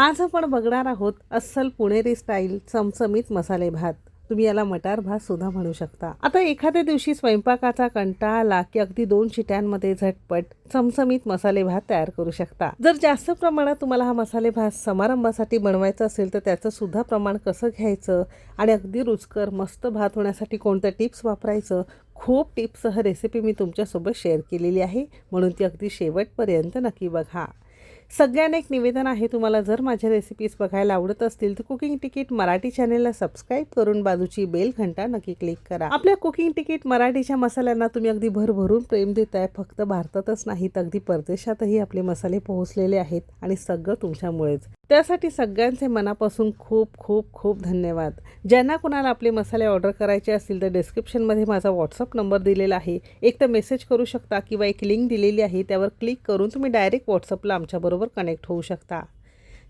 आज आपण बघणार आहोत अस्सल पुणेरी स्टाईल चमचमीत मसाले भात. तुम्ही याला मटार भात सुद्धा म्हणू शकता. आता एखाद्या दिवशी स्वयंपाकाचा कंटाळा आला की अगदी दोन शिट्यांमध्ये झटपट चमचमीत मसाले भात तयार करू शकता. जर जास्त प्रमाणात तुम्हाला हा मसाले भात समारंभासाठी बनवायचा असेल तर त्याचं सुद्धा प्रमाण कसं घ्यायचं आणि अगदी रुचकर मस्त भात होण्यासाठी कोणत्या टिप्स वापरायचं खूप टिप्ससह रेसिपी मी तुमच्यासोबत शेअर केलेली आहे. म्हणून ती अगदी शेवटपर्यंत नक्की बघा. सगळ्यांना एक निवेदन आहे तुम्हाला जर माझ्या रेसिपीज बघायला आवडत असतील तर कुकिंग तिकीट मराठी चॅनेलला सबस्क्राईब करून बाजूची बेल घंटा नक्की क्लिक करा. आपल्या कुकिंग तिकीट मराठीच्या मसाल्यांना तुम्ही अगदी भरभरून प्रेम देताय फक्त भारतातच नाही तर अगदी परदेशातही आपले मसाले पोहोचलेले आहेत आणि सगळं तुमच्यामुळेच. त्यासाठी सगळ्यांचे मनापासून खूप खूप खूप धन्यवाद. ज्यांना कुणाला आपले मसाले ऑर्डर करायचे असतील तर डिस्क्रिप्शनमध्ये माझा व्हॉट्सअप नंबर दिलेला आहे. एक तर मेसेज करू शकता किंवा एक लिंक दिलेली आहे त्यावर क्लिक करून तुम्ही डायरेक्ट व्हॉट्सअपला आमच्याबरोबर कनेक्ट होऊ शकता.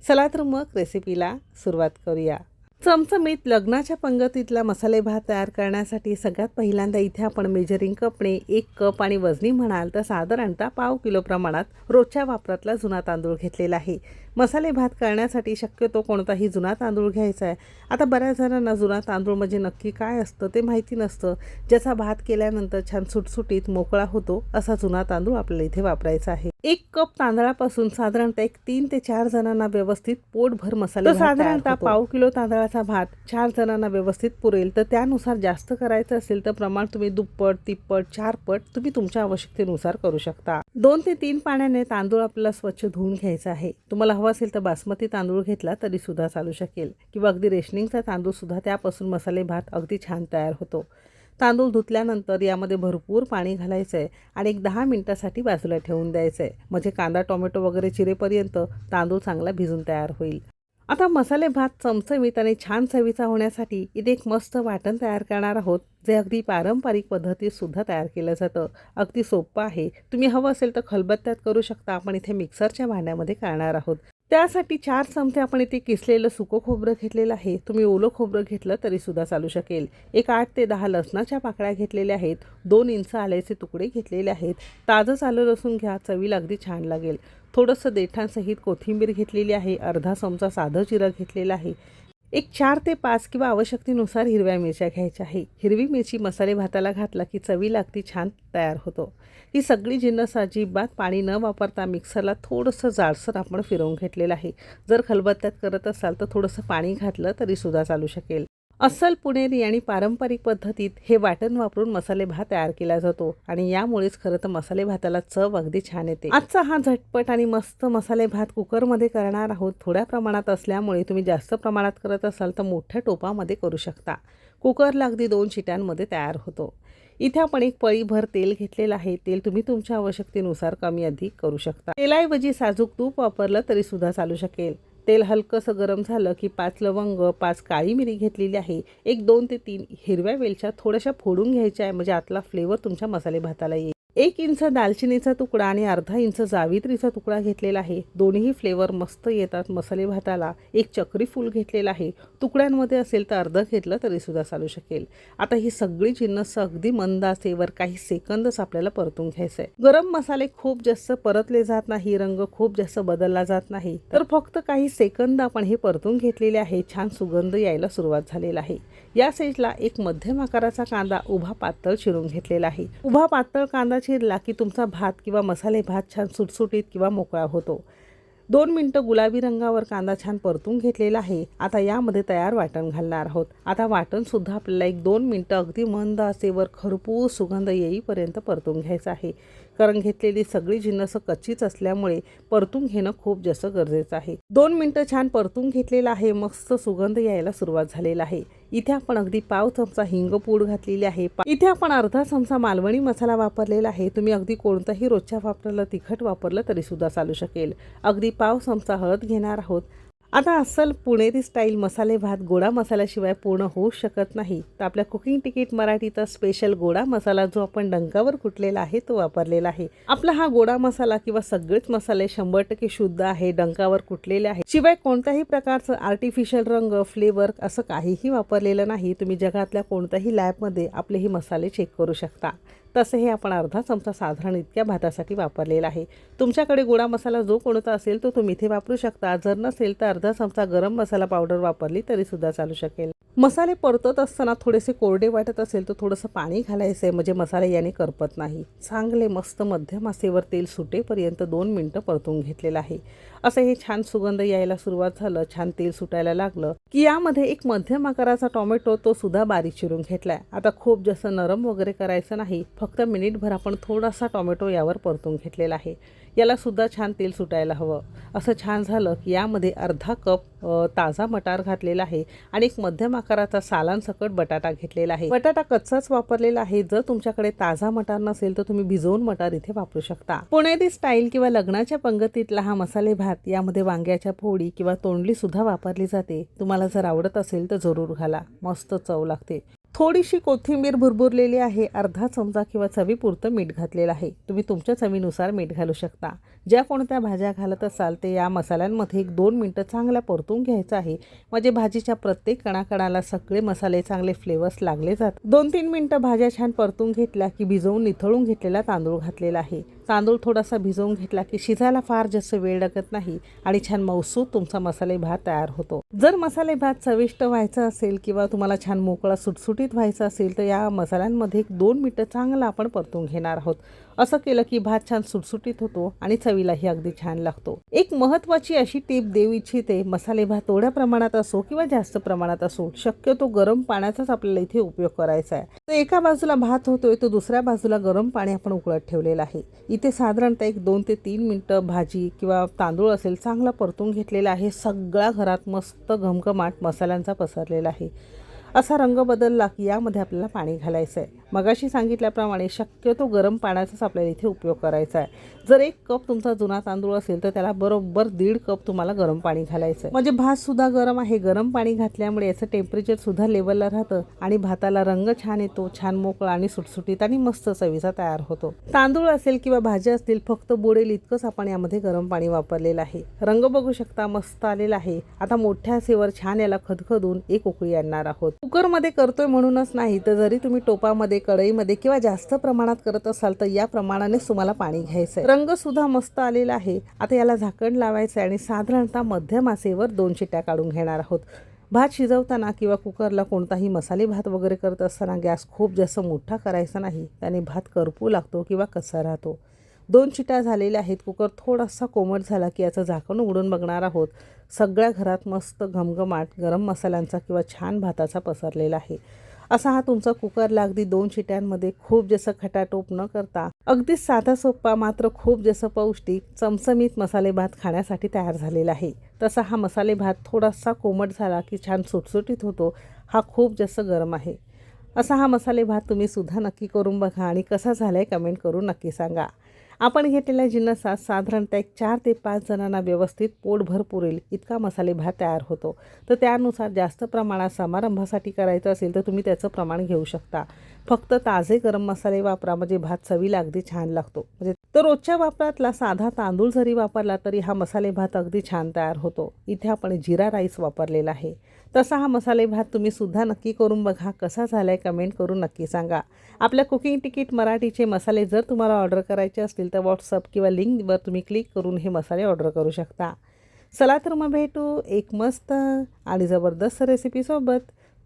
चला तर मग रेसिपीला सुरुवात करूया. चमचमीत लग्नाच्या पंगतीतला मसाले भात तयार करण्यासाठी सगळ्यात पहिल्यांदा इथे आपण मेजरिंग कपने एक कप आणि वजनी म्हणाल तर साधारणतः पाव किलो प्रमाणात रोजच्या वापरातला जुना तांदूळ घेतलेला आहे. मसाले भात करण्यासाठी शक्यतो कोणताही जुना तांदूळ घ्यायचा आहे. आता बऱ्याच जणांना जुना तांदूळ म्हणजे नक्की काय असतं ते माहिती नसतं. ज्याचा भात केल्यानंतर छान सुटसुटीत मोकळा होतो असा जुना तांदूळ आपल्याला इथे वापरायचा आहे. एक कप तांदळापासून साधारणतः एक तीन ते चार जणांना व्यवस्थित पोटभर मसाले साधारणतः. पाव किलो तांदळाचा भात चार जणांना व्यवस्थित पुरेल तर त्यानुसार जास्त करायचं असेल तर प्रमाण तुम्ही दुप्पट तिप्पट चार पट तुम्ही तुमच्या आवश्यकतेनुसार करू शकता. दोन ते तीन पाण्याने तांदूळ आपल्याला स्वच्छ धुवून घ्यायचा आहे. तुम्हाला हवा असेल तर बासमती तांदूळ घेतला तरी सुद्धा चालू शकेल. किंवा अगदी रेशनिंगचा तांदूळ सुद्धा त्यापासून मसाले भात अगदी छान तयार होतो. तांदूळ धुतल्यानंतर यामध्ये भरपूर पाणी घालायचं आहे आणि एक दहा मिनटासाठी बाजूला ठेवून द्यायचं आहे म्हणजे कांदा टोमॅटो वगैरे चिरेपर्यंत तांदूळ चांगला भिजून तयार होईल. आता मसाले भात चमचमीत आणि छान चवीचा होण्यासाठी इथे एक मस्त वाटण तयार करणार आहोत जे अगदी पारंपरिक पद्धतीत सुद्धा तयार केलं जातं. अगदी सोपं आहे. तुम्ही हवं असेल तर खलबत्त्यात करू शकता आपण इथे मिक्सरच्या भांड्यामध्ये करणार आहोत. त्यासाठी चार चमचे आपण इथे किसलेलं सुकं खोबरं घेतलेलं आहे. तुम्ही ओलं खोबरं घेतलं तरीसुद्धा चालू शकेल. एक आठ ते दहा लसणाच्या पाकळ्या घेतलेल्या आहेत. दोन इंच आल्याचे तुकडे घेतलेले आहेत. ताजंच आलं लसूण घ्या चवीला अगदी छान लागेल. थोडंसं देठांसहित कोथिंबीर घेतलेली आहे. अर्धा चमचा साधं जिरं घेतलेलं आहे. एक चार ते पाच किंवा आवश्यकतेनुसार हिरव्या मिरच्या घ्यायच्या. आहे हिरवी मिरची मसाले भाताला घातला की चवीला अगदी छान तयार होतो. ही सगळी जिन्नस अजिबात पाणी न वापरता मिक्सरला थोडंसं जाडसर आपण फिरवून घेतलेलं आहे. जर खलबत्त्यात करत असाल तर थोडंसं पाणी घातलं तरीसुद्धा चालू शकेल. अस्सल पुणेरी आणि पारंपरिक पद्धतीत हे वाटण वापरून मसाले भात तयार केला जातो आणि यामुळेच खरं तर मसाले भाताला चव अगदी छान येते. आजचा हा झटपट आणि मस्त मसाले भात कुकरमध्ये करणार आहोत थोड्या प्रमाणात असल्यामुळे तुम्ही जास्त प्रमाणात करत असाल तर मोठ्या टोपामध्ये करू शकता. कुकरला अगदी दोन शिट्यांमध्ये तयार होतो. इथे आपण एक पळीभर तेल घेतलेलं आहे. तेल तुम्ही तुमच्या आवश्यकतेनुसार कमी अधिक करू शकता. तेलाऐवजी साजूक तूप वापरलं तरी सुद्धा चालू शकेल. तेल हलकंसं गरम झालं की पाच लवंग पाच काळी मिरी घेतलेली आहे. एक दोन ते तीन हिरव्या वेलच्या थोड्याशा फोडून घ्यायच्या आहे. म्हणजे आतला फ्लेवर तुमच्या मसाले भाताला येईल. एक इंच दालचिनीचा तुकडा आणि अर्धा इंच जावित्रीचा तुकडा घेतलेला आहे. दोन्ही फ्लेवर मस्त येतात. मसाले भाताला एक चक्री फूल घेतलेला आहे. तुकड्यांमध्ये असेल तर अर्धं घेतलं तरी सुद्धा चालू शकेल. आता ही सगळी जिन्नस अगदी मंद असेवर काही सेकंदच आपल्याला परतून घ्यायचं आहे गरम मसाले खूप जास्त परतले जात नाही. रंग खूप जास्त बदलला जात नाही. तर फक्त काही सेकंद आपण हे परतून घेतलेले आहे. छान सुगंध यायला सुरुवात झालेला आहे. या साईजला एक मध्यम आकाराचा कांदा उभा पातळ चिरून घेतलेला आहे. उभा पातळ कांदा चिरला की तुमचा भात किंवा मसाले भात छान सुटसुटीत किंवा मोकळा होतो. दोन मिनटं गुलाबी रंगावर कांदा छान परतून घेतलेला आहे. आता यामध्ये तयार वाटण घालणार आहोत. आता वाटणसुद्धा आपल्याला एक दोन मिनटं अगदी मंद असेवर खरपूस सुगंध येईपर्यंत परतून घ्यायचं आहे. कारण घेतलेली सगळी जिन्नस कच्चीच असल्यामुळे परतून घेणं खूप जास्त गरजेचं आहे. दोन मिनटं छान परतून घेतलेलं आहे. मस्त सुगंध यायला सुरुवात झालेला आहे. इथे आपण अगदी पाव चमचा हिंग पूड घातलेली आहे. इथे आपण अर्धा चमचा मालवणी मसाला वापरलेला आहे. तुम्ही अगदी कोणताही रोजच्या वापरलं तिखट वापरलं तरी सुद्धा चालू शकेल. अगदी पाव चमचा हळद घेणार आहोत. आता अस्सल पुणेरी स्टाईल मसाले भात गोडा मसाल्याशिवाय पूर्ण होऊ शकत नाही. तर आपल्या कुकिंग तिकीट मराठीचा स्पेशल गोडा मसाला जो आपण डंकावर कुटलेला आहे तो वापरलेला आहे. आपला हा गोडा मसाला किंवा सगळेच मसाले शंभर टक्के शुद्ध आहे डंकावर कुटलेले आहे. शिवाय कोणत्याही प्रकारचं आर्टिफिशियल रंग फ्लेवर असं काहीही वापरलेलं नाही. तुम्ही जगातल्या कोणत्याही लॅबमध्ये आपले हे मसाले चेक करू शकता. तसे हे आपण अर्धा चमचा साधारण इतक्या भातासाठी वापरलेला आहे. तुमच्याकडे गोडा मसाला जो कोणता असेल तो तुम्ही इथे वापरू शकता. जर नसेल तर अर्धा चमचा गरम मसाला पावडर वापरली तरीसुद्धा चालू शकेल. मसाले परतत असताना थोडेसे कोरडे वाटत असेल तर थोडंसं पाणी घालायचं आहे म्हणजे मसाले याने करपत नाही. चांगले मस्त मध्यम आचेवर तेल सुटेपर्यंत दोन मिनटं परतून घेतलेलं आहे. असं हे छान सुगंध यायला सुरुवात झालं छान तेल सुटायला लागलं की यामध्ये एक मध्यम आकाराचा टोमॅटो तो सुद्धा बारीक चिरून घेतलाय. आता खूप जास्त नरम वगैरे करायचं नाही फक्त मिनिटभर आपण थोडासा टोमॅटो यावर परतून घेतलेला आहे. याला सुद्धा छान तेल सुटायला हवं. असं छान झालं की यामध्ये अर्धा कप ताजा मटार घातलेला आहे आणि एक मध्यम आकाराचा सालांसकट बटाटा घेतलेला आहे. बटाटा कच्चाच वापरलेला आहे. जर तुमच्याकडे ताजा मटार नसेल तर तुम्ही भिजवून मटार इथे वापरू शकता. पुणेरी स्टाईल किंवा लग्नाच्या पंगतीतला हा मसाले भात यामध्ये वांग्याच्या फोडी किंवा तोंडलीसुद्धा वापरली जाते. तुम्हाला जर आवडत असेल तर जरूर घाला. मस्त चव लागते. थोडीशी कोथिंबीर भुरभुरलेली आहे. अर्धा चमचा किंवा चवीपुरतं मीठ घातलेलं आहे. तुम्ही तुमच्या चवीनुसार मीठ घालू शकता. ज्या कोणत्या भाज्या घालत असाल ते या मसाल्यांमध्ये एक दोन मिनटं चांगल्या परतून घ्यायचं आहे. म्हणजे भाजीच्या प्रत्येक कणाकणाला सगळे मसाले चांगले फ्लेवर्स लागले जात दोन तीन मिनटं भाज्या छान परतून घेतल्या की भिजवून निथळून घेतलेला तांदूळ घातलेला आहे. तांदूळ थोडासा भिजवून घेतला की शिजायला फार जास्त वेळ लागत नाही आणि छान मौसूद तुमचा मसाले भात तयार होतो. जर मसाले भात चविष्ट व्हायचा असेल किंवा तुम्हाला छान मोकळा सुटसुटीत व्हायचा असेल तर या मसाल्यांमध्ये एक दोन मिनटं चांगला आपण परतून घेणार आहोत. असं केलं की भात छान सुटसुटीत होतो आणि चवीलाही अगदी छान लागतो. एक महत्त्वाची अशी टीप देऊ इच्छिते मसाले भात थोड्या प्रमाणात असो किंवा जास्त प्रमाणात असो शक्यतो गरम पाण्याचाच आपल्याला इथे उपयोग करायचा आहे. तर एका बाजूला भात होतोय तो दुसऱ्या बाजूला गरम पाणी आपण उकळत ठेवलेलं आहे. इथे साधारणतः एक दोन ते तीन मिनटं भाजी किंवा तांदूळ असेल चांगला परतून घेतलेला आहे. सगळ्या घरात मस्त घमघमाट मसाल्यांचा पसरलेला आहे. असा रंग बदलला की यामध्ये आपल्याला पाणी घालायचं आहे मगाशी सांगितल्याप्रमाणे शक्यतो गरम पाण्याचाच आपल्याला इथे उपयोग करायचा आहे जर एक कप तुमचा जुना तांदूळ असेल तर त्याला बरोबर दीड कप तुम्हाला गरम पाणी घालायचं आहे म्हणजे भात सुद्धा गरम आहे. गरम पाणी घातल्यामुळे याचं टेम्परेचर सुद्धा लेवलला राहतं आणि भाताला रंग छान येतो छान मोकळा आणि सुटसुटीत आणि मस्त चवीचा तयार होतो. तांदूळ असेल किंवा भाज्या असतील फक्त बुडेल इतकंच आपण यामध्ये गरम पाणी वापरलेलं आहे. रंग बघू शकता मस्त आलेला आहे. आता मोठ्या सेवर छान याला खदखदून एक उकळी आणणार आहोत. कुकरमध्ये करतोय म्हणूनच नाही तर जरी तुम्ही टोपामध्ये कढईमध्ये किंवा जास्त प्रमाणात करत असाल तर या प्रमाणानेच तुम्हाला पाणी घ्यायचंय. रंग सुद्धा मस्त आलेला आहे. आता याला झाकण लावायचं आणि साधारणतः मध्यम आसेवर दोन शिट्ट्या काढून घेणार आहोत. भात शिजवताना किंवा कुकरला कोणताही मसाले भात वगैरे करत असताना गॅस खूप जास्त मोठा करायचा नाही. त्याने भात करपू लागतो किंवा कसा राहतो. दोन चिट्या झालेल्या आहेत. कुकर थोडासा कोमट झाला की याचं झाकण उघडून बघणार आहोत. सगळ्या घरात मस्त घमघमाट गरम मसाल्यांचा किंवा छान भाताचा पसरलेला आहे. असा हा तुमचा कुकरला अगदी दोन शिट्यांमध्ये खूप जसं खटाटोप न करता अगदी साधा सोप्पा मात्र खूप जसं पौष्टिक चमचमीत मसाले भात खाण्यासाठी तयार झालेला आहे. तसा हा मसाले भात थोडासा कोमट झाला की छान सुटसुटीत होतो हा खूप जास्त गरम आहे. असा हा मसाले भात तुम्ही सुद्धा नक्की करून बघा आणि कसा झाला आहे कमेंट करून नक्की सांगा. आपण घेतलेल्या जिन्नसात साधारणतः एक चार ते पाच जणांना व्यवस्थित पोटभर पुरेल इतका मसाले भात तयार होतो. तर त्यानुसार जास्त प्रमाणात समारंभासाठी करायचं असेल तर तुम्ही त्याचं प्रमाण घेऊ शकता. फक्त ताजे गरम मसाले वापरा म्हणजे भात चवीला अगदी छान लागतो. म्हणजे तर रोजच्या वापरातला साधा तांदूळ जरी वापरला तरी हा मसाले भात अगदी छान तयार होतो. इथे आपण जिरा राईस वापरलेला आहे. तसा हा मसाले भात तुम्ही सुद्धा नक्की करून बघा. कसा झाला आहे कमेंट करून नक्की सांगा. आपल्या कुकिंग तिकीट मराठीचे मसाले जर तुम्हाला ऑर्डर करायचे असतील तर व्हॉट्सअप किंवा लिंकवर तुम्ही क्लिक करून हे मसाले ऑर्डर करू शकता. चला तर मग भेटू एक मस्त आणि जबरदस्त रेसिपीसोबत